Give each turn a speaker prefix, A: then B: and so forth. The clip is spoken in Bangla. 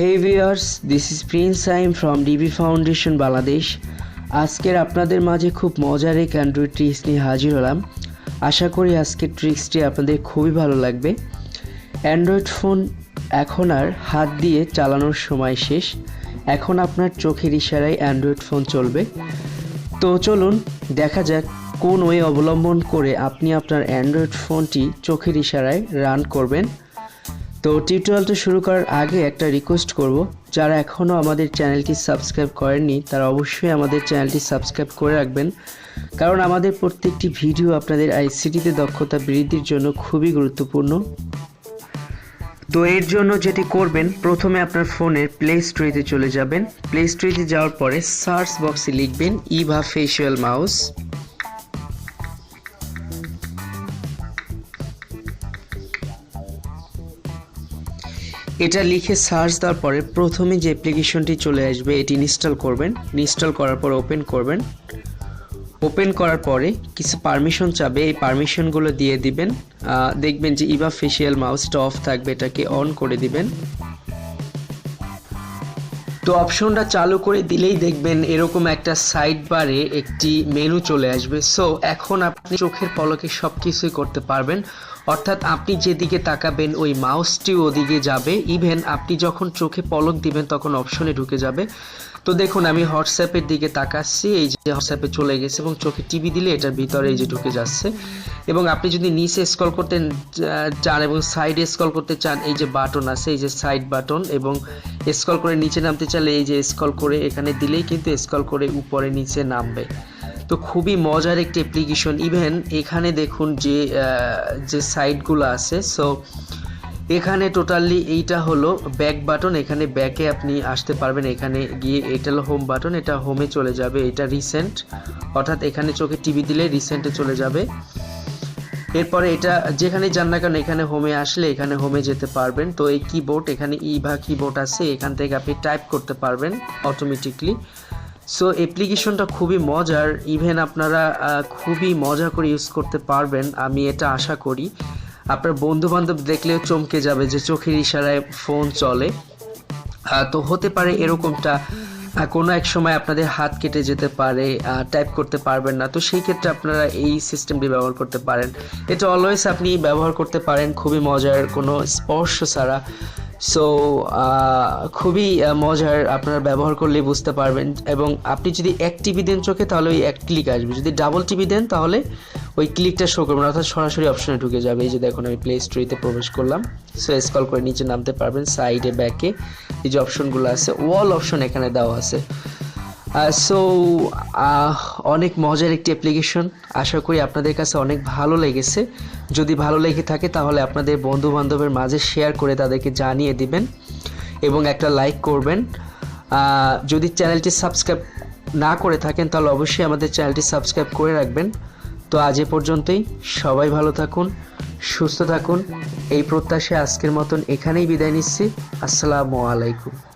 A: Hey viewers, this is Prince Saim from DB Foundation Bangladesh আজকের আপনাদের মাঝে খুব মজার এক অ্যান্ড্রয়েড ট্রিক্স নিয়ে হাজির হলাম। আশা করি আজকের ট্রিক্সটি আপনাদের খুবই ভালো লাগবে। অ্যান্ড্রয়েড ফোন এখন আর হাত দিয়ে চালানোর সময় শেষ। এখন আপনার চোখের ইশারায় অ্যান্ড্রয়েড ফোন চলবে। তো চলুন দেখা যাক কোন ওয়ে অবলম্বন করে আপনি আপনার অ্যান্ড্রয়েড ফোনটি চোখের ইশারায় রান করবেন। তো টিউটোরিয়ালটা শুরু করার আগে একটা রিকোয়েস্ট করব। যারা এখনও আমাদের চ্যানেলটি সাবস্ক্রাইব করেননি, তারা অবশ্যই আমাদের চ্যানেলটি সাবস্ক্রাইব করে রাখবেন। কারণ আমাদের প্রত্যেকটি ভিডিও আপনাদের আইসিটিতে দক্ষতা বৃদ্ধির জন্য খুবই গুরুত্বপূর্ণ। তো এর জন্য যেটি করবেন, প্রথমে আপনার ফোনের প্লে স্টোরিতে চলে যাবেন। প্লে স্টোরিতে যাওয়ার পরে সার্চ বক্সে লিখবেন ইভা ফেশিয়াল মাউস এটা লিখে সার্চ দেওয়ার পরে প্রথমে যে অ্যাপ্লিকেশনটি চলে আসবে, এটি ইনস্টল করবেন। ইনস্টল করার পর ওপেন করবেন। ওপেন করার পরে কিছু পারমিশন চাবে, এই পারমিশনগুলো দিয়ে দিবেন। দেখবেন যে ইভা ফেশিয়াল মাউসটা অফ থাকবে, এটাকে অন করে দিবেন। তো অপশনটা চালু করে দিলেই দেখবেন এরকম একটা সাইড বারে একটি মেনু চলে আসবে। সো এখন আপনি চোখের পলকে সব কিছুই করতে পারবেন। অর্থাৎ আপনি যেদিকে তাকাবেন, ওই মাউসটি ওদিকে যাবে। ইভেন আপনি যখন চোখে পলক দিবেন, তখন অপশনে ঢুকে যাবে। তো দেখুন, আমি হোয়াটসঅ্যাপের দিকে তাকাচ্ছি, এই যে হোয়াটসঅ্যাপে চলে গেছে এবং চোখে টিভি দিলে এটার ভিতরে এই যে ঢুকে যাচ্ছে। এবং আপনি যদি নিচে স্ক্রল করতে চান এবং সাইডে স্ক্রল করতে চান, এই যে বাটন আছে, এই যে সাইড বাটন এবং স্ক্রল করে নিচে নামতে চাইলে এই যে স্ক্রল করে এখানে দিলেই কিন্তু স্ক্রল করে উপরে নিচে নামবে। তো খুবই মজার একটি অ্যাপ্লিকেশন ইভেন এখানে দেখুন যে যে সাইটগুলো আছে সো এখানে টোটালি এইটা হলো ব্যাক বাটন এখানে ব্যাকে আপনি আসতে পারবেন, এখানে গিয়ে এটা হলো হোম বাটন এটা হোমে চলে যাবে, এটা রিসেন্ট অর্থাৎ এখানে চোখে টিভি দিলে রিসেন্টে চলে যাবে। এরপরে এটা যেখানে যান না কেন, এখানে হোমে আসলে এখানে হোমে যেতে পারবেন। তো এই কিবোর্ড এখানে ইভা কিবোর্ড আছে, এখান থেকে আপনি টাইপ করতে পারবেন অটোমেটিকলি সো অ্যাপ্লিকেশনটা খুবই মজার। ইভেন আপনারা খুবই মজা করে ইউজ করতে পারবেন, আমি এটা আশা করি। আপনার বন্ধু বান্ধব দেখলেও চমকে যাবে যে চোখের ইশারায় ফোন চলে। তো হতে পারে এরকমটা কোনো এক সময় আপনাদের হাত কেটে যেতে পারে টাইপ করতে পারবেন না। তো সেই ক্ষেত্রে আপনারা এই সিস্টেমটি ব্যবহার করতে পারেন। এটা অলওয়েজ আপনি ব্যবহার করতে পারেন, খুবই মজার কোনো স্পর্শ ছাড়া। সো খুবই মজার আপনারা ব্যবহার করলে বুঝতে পারবেন। এবং আপনি যদি এক টিভি দেন চোখে, তাহলে ওই এক ক্লিক আসবে। যদি ডাবল টিভি দেন, তাহলে ওই ক্লিকটা শো করবেন। অর্থাৎ সরাসরি অপশনে ঢুকে যাবে। এই যে দেখুন, আমি প্লে স্টোরিতে প্রবেশ করলাম। সো স্কল করে নিচে নামতে পারবেন। সাইডে ব্যাকে এই যে অপশনগুলো আছে ওয়াল অপশন এখানে দেওয়া আছে। সো অনেক মজার একটি অ্যাপ্লিকেশন আশা করি আপনাদের কাছে অনেক ভালো লেগেছে। যদি ভালো লেগে থাকে, তাহলে আপনাদের বন্ধু বান্ধবের মাঝে শেয়ার করে তাদেরকে জানিয়ে দিবেন এবং একটা লাইক করবেন। যদি চ্যানেলটি সাবস্ক্রাইব না করে থাকেন, তাহলে অবশ্যই আমাদের চ্যানেলটি সাবস্ক্রাইব করে রাখবেন। তো আজ এ পর্যন্তই। সবাই ভালো থাকুন, সুস্থ থাকুন। এই প্রত্যাশায় আজকের মতন এখানেই বিদায় নিচ্ছি। আসসালামু আলাইকুম।